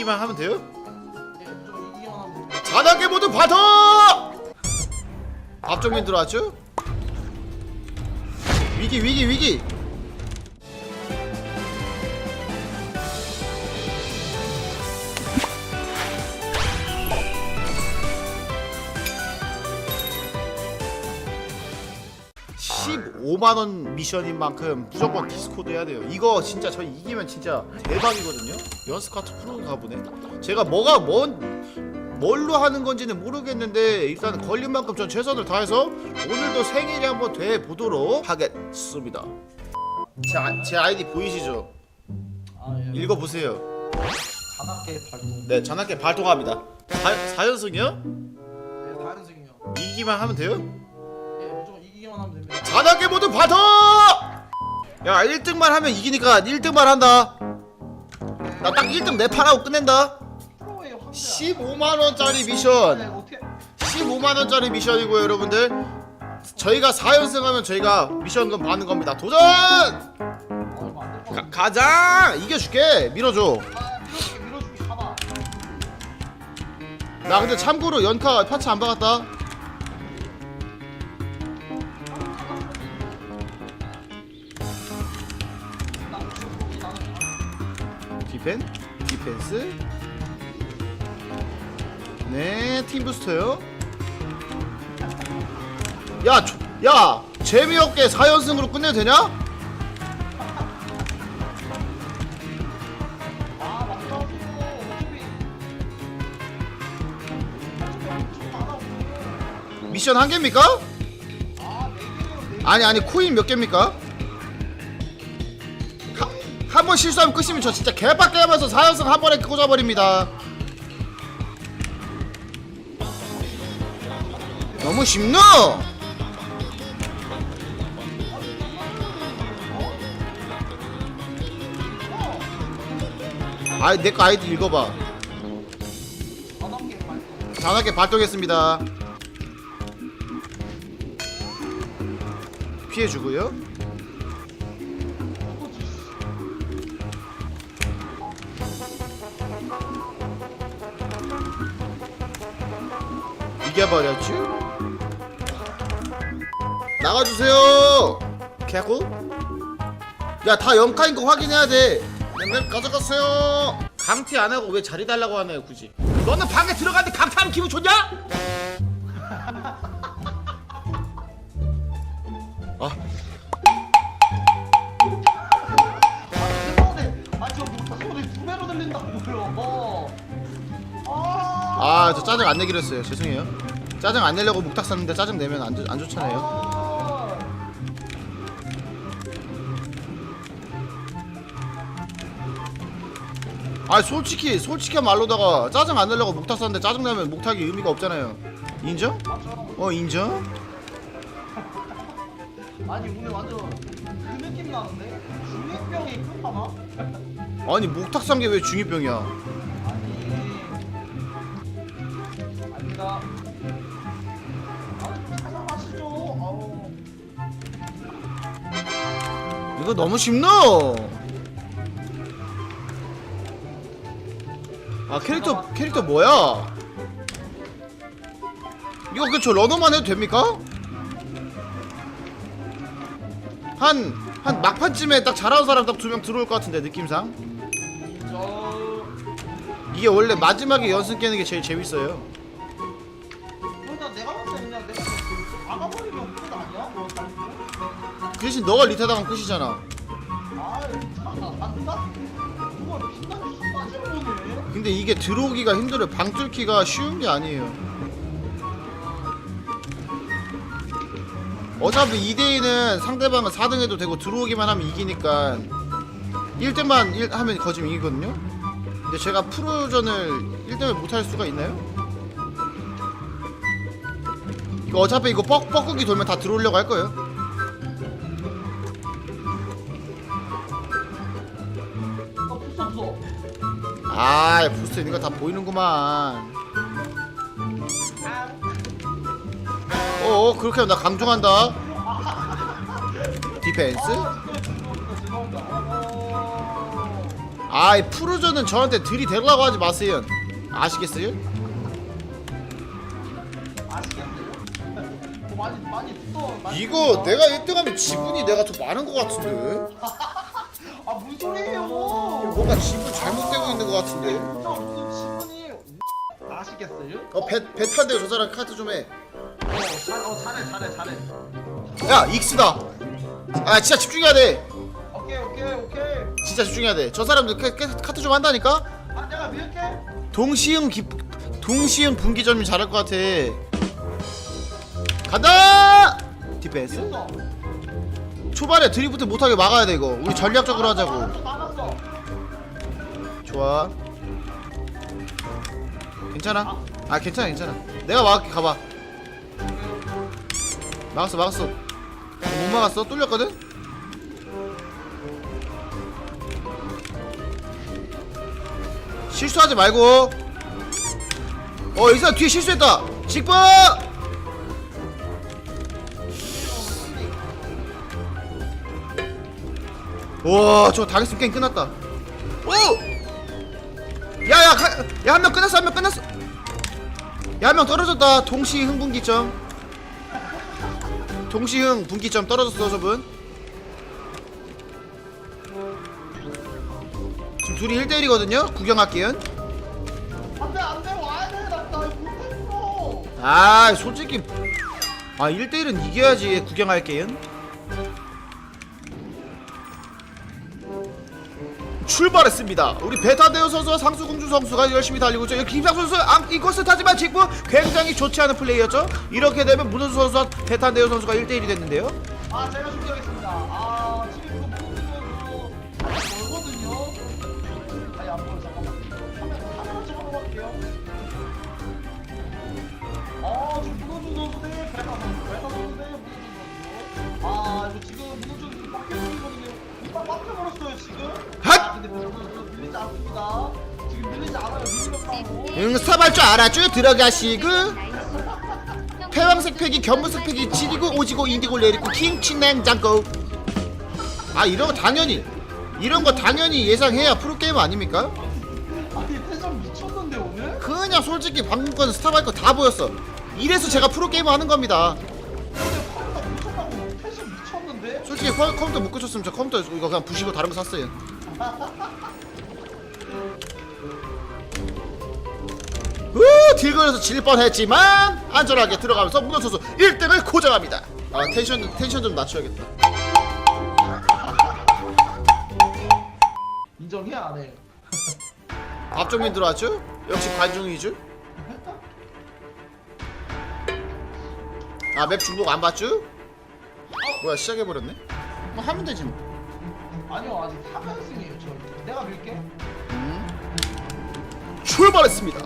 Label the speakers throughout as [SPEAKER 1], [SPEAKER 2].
[SPEAKER 1] 이기기만 하면 돼요?
[SPEAKER 2] 네, 하면 됩니다.
[SPEAKER 1] 자나게 모두 받아! 앞정면 들어왔죠? 위기 위기 위기 (15만 원) 미션인 만큼 무조건 디스코드 해야 돼요 이거 진짜 저희 이기면 진짜 대박이거든요 연스카트 프로 가보네 제가 뭐가 뭔 뭘로 하는 건지는 모르겠는데 일단 걸린 만큼 전 최선을 다해서 오늘도 생일이 한번 돼 보도록 하겠습니다. 제, 아, 제 아이디 보이시죠?
[SPEAKER 2] 아, 예.
[SPEAKER 1] 읽어 보세요.
[SPEAKER 2] 자나깨 발동.
[SPEAKER 1] 네, 전학계 발동합니다. 사, 4연승이요?
[SPEAKER 2] 네, 다현승이요.
[SPEAKER 1] 이기기만 하면 돼요?
[SPEAKER 2] 이기기만 하면 됩니다.
[SPEAKER 1] 전학계 모두 받아! 야 1등만 하면 이기니까 1등만 한다. 나 딱 1등 내 판하고 끝낸다.
[SPEAKER 2] 프로의 황제.
[SPEAKER 1] 15만원짜리
[SPEAKER 2] 네,
[SPEAKER 1] 미션.
[SPEAKER 2] 어떻게?
[SPEAKER 1] 15만원짜리 미션이고요 여러분들 저희가 4연승 하면 저희가 미션금 받는 겁니다 도전! 가, 가자! 이겨줄게 밀어줘
[SPEAKER 2] 아, 밀어주기 밀어주기 잡아.
[SPEAKER 1] 나 근데 참고로 연카 파츠 안 박았다 디펜스 네 팀부스터요 야, 조- 야 재미없게 4연승으로 끝내도 되냐? 미션 한 개입니까? 아니 아니 코인 몇 개입니까? 한번 실수하면 끝이면 저 진짜 개빡게 하면서 4연승 한 번에 꽂아버립니다 너무 쉽노? 아이 내거 아이디 읽어봐. 단합게 발동했습니다 피해주고요 이겨버렸죠? 나가주세요 개고 야다 염카인 거 확인해야 돼 네, 가져갔어요 강티 안 하고 왜 자리 달라고 하나요 굳이 너는 방에 들어갔는데 강타하면 기분 좋냐? 아.
[SPEAKER 2] 아, 저
[SPEAKER 1] 짜증 안 내기로 했어요. 죄송해요. 짜증 안 내려고 목탁 샀는데 짜증 내면 안, 좋- 안 좋잖아요.
[SPEAKER 2] 아.
[SPEAKER 1] 아, 솔직히 솔직한 말로다가 짜증 안 내려고 목탁 샀는데 짜증 내면 목탁이 의미가 없잖아요. 인정? 어, 인정?
[SPEAKER 2] 아니 오늘 완전 그 느낌 나는데? 중이병이 끝나나?
[SPEAKER 1] 아니, 목탁 산 게 왜 중이병이야?
[SPEAKER 2] 아니 아니다
[SPEAKER 1] 이거 너무 쉽노? 아, 캐릭터 캐릭터 뭐야? 이거 그저 러너만 해도 됩니까? 한, 한 막판쯤에 딱 잘하는 사람 딱 두 명 들어올 것 같은데 느낌상
[SPEAKER 2] 저
[SPEAKER 1] 이게 원래 마지막에 연승 깨는 게 제일 재밌어요 대신 너가 리타 당하면 끝이잖아. 근데 이게 들어오기가 힘들어요. 방 뚫기가 쉬운 게 아니에요. 어차피 2대2는 상대방은 4등 해도 되고 들어오기만 하면 이기니까 1등만 일- 하면 거지면 이기거든요. 근데 제가 프로전을 1등을 못할 수가 있나요? 이거 어차피 이거 뻐, 뻐꾸기 돌면 다 들어오려고 할 거예요 아 부스터 있는 거 다 보이는구만 아어 그렇게 하면 나 강중한다 디펜스. 아이 프로저는 저한테 들이대려고 하지 마세요 아시겠어요? 이거
[SPEAKER 2] 또-
[SPEAKER 1] 내가 1등하면 지분이 내가 더 많은 것 같은데
[SPEAKER 2] 아 무슨 소리예요?
[SPEAKER 1] 뭔가 지분 잘못되고 있는 것 같은데
[SPEAKER 2] 무슨 신분이 아시겠어요?
[SPEAKER 1] 어, 배, 배 탄대요 저 사람 카트 좀 해
[SPEAKER 2] 어, 잘, 어 잘해 잘해 잘해.
[SPEAKER 1] 야 익스다 아 진짜 집중해야 돼
[SPEAKER 2] 오케이 오케이 오케이.
[SPEAKER 1] 진짜 집중해야 돼 저 사람들 카, 카, 카트 좀 한다니까
[SPEAKER 2] 아 내가 밀게.
[SPEAKER 1] 동시응 기, 동시응 분기점이 잘할 것 같아 간다 디펜스. 초반에 드리프트 못하게 막아야 돼 이거 우리 전략적으로 하자고
[SPEAKER 2] 막았어.
[SPEAKER 1] 좋아. 괜찮아? 아 괜찮아 괜찮아. 내가 막을게 가봐. 막았어 막았어. 못 막았어? 뚫렸거든? 실수하지 말고. 어 이사람 뒤에 실수했다. 직분 와저 당했으면 게임 끝났다. 오 야야 야 한 명 끝났어 한 명 끝났어. 야 한 명 떨어졌다. 동시흥 분기점. 동시흥 분기점 떨어졌어 저분. 지금 둘이 1대1이거든요 구경할게요.
[SPEAKER 2] 안돼 안돼 와야 돼. 나, 나 못했어.
[SPEAKER 1] 아 솔직히. 아 1대1은 이겨야지 구경할게요 출발했습니다. 우리 베타데오 선수와 상수공주 선수가 열심히 달리고 있죠. 김상 선수 암, 이것을 타지만 직구 굉장히 좋지 않은 플레이였죠. 이렇게 되면 문은수 선수와 베타데오 선수가 1대1이 됐는데요.
[SPEAKER 2] 아 제가 준비하겠습니다. 아 지금 볼게요. 아 지금 문호준 선수 대 베타 선수, 베타 선수 대 문호준 선수. 아 이거 지금 문호준 지금 빡게 보이거든요. 이빨 빡게 버렸어요 지금.
[SPEAKER 1] 핫!
[SPEAKER 2] 아 근데 밀리지 않습니다. 지금 밀리지 않아요. 밀렸다고.
[SPEAKER 1] 응, 서발 줄 알아줘. 들어가시고. 패왕색 팩이 견문색 팩이 지리고 오지고 인디고 내리고 김치 냉장고. 아 이런 거 당연히 이런 거 당연히 예상해야 프로게이머 아닙니까?
[SPEAKER 2] 아니 텐션 미쳤는데 오늘?
[SPEAKER 1] 그냥 솔직히 방금 건 스타바이커 다 보였어. 이래서 제가 프로게이머 하는 겁니다.
[SPEAKER 2] 근데 컴퓨터 미쳤다고 텐션 미쳤는데?
[SPEAKER 1] 솔직히 컴- 컴퓨터 못 고쳤으면 저 컴퓨터 이거 그냥 부시고 다른 거 샀어요. 우 딜거려서 질 뻔했지만 안전하게 들어가면서 선수 1등을 고정합니다. 아 텐션 텐션 좀 낮춰야겠다.
[SPEAKER 2] 인정해야 안 해.
[SPEAKER 1] 앞쪽면 들어왔죠? 역시 관중 위주. 아맵 중복 안 봤죠? 뭐야 시작해 버렸네. 뭐 하면 되지 뭐.
[SPEAKER 2] 아니요 아직 3연승이에요 저 내가 밀게
[SPEAKER 1] 출발했습니다.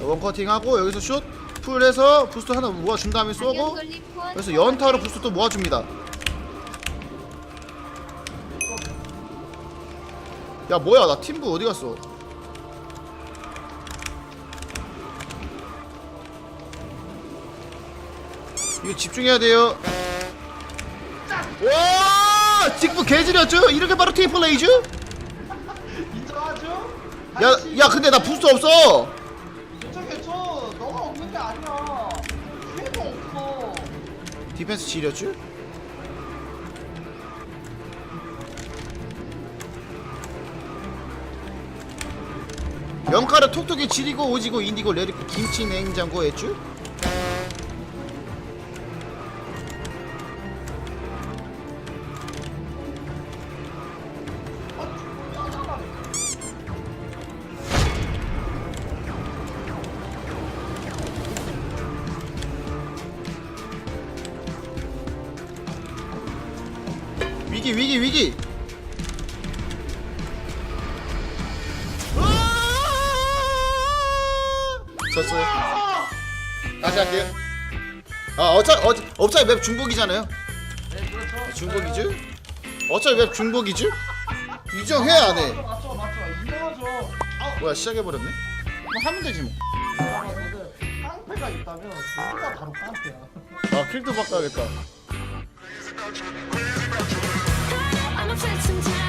[SPEAKER 1] 원커팅하고 여기서 슛 풀해서 부스트 하나 모아준 다음에 쏘고 그래서 연타로 부스트 또 모아줍니다. 야 뭐야 나 팀부 어디 갔어? 이거 집중해야 돼요. 와 직부 개지렸죠? 이렇게 바로 테이플레이즈?
[SPEAKER 2] 인정하죠?
[SPEAKER 1] 야, 야, 근데 나 부스트 없어.
[SPEAKER 2] 인정해줘 너가 없는 게 아니야 기회가 없어
[SPEAKER 1] 디펜스 지렸죠? 영카를 톡톡이 지리고 오지고 인디고 내리고 김치 냉장고 했죠? 위기 위기 위기. 졌어요? 다시 할게요. 아 어차피 어, 어차피 맵 중복이잖아요.
[SPEAKER 2] 네 그렇죠
[SPEAKER 1] 중복이죠? 어차피 맵 중복이죠? 인정해야 안해.
[SPEAKER 2] 맞죠 맞죠 아
[SPEAKER 1] 뭐야 시작해버렸네? 뭐 하면 되지 뭐.
[SPEAKER 2] 깡패가 있다면 누가 바로 깡패야
[SPEAKER 1] 아 킬도 바꿔야겠다
[SPEAKER 3] upset sometimes.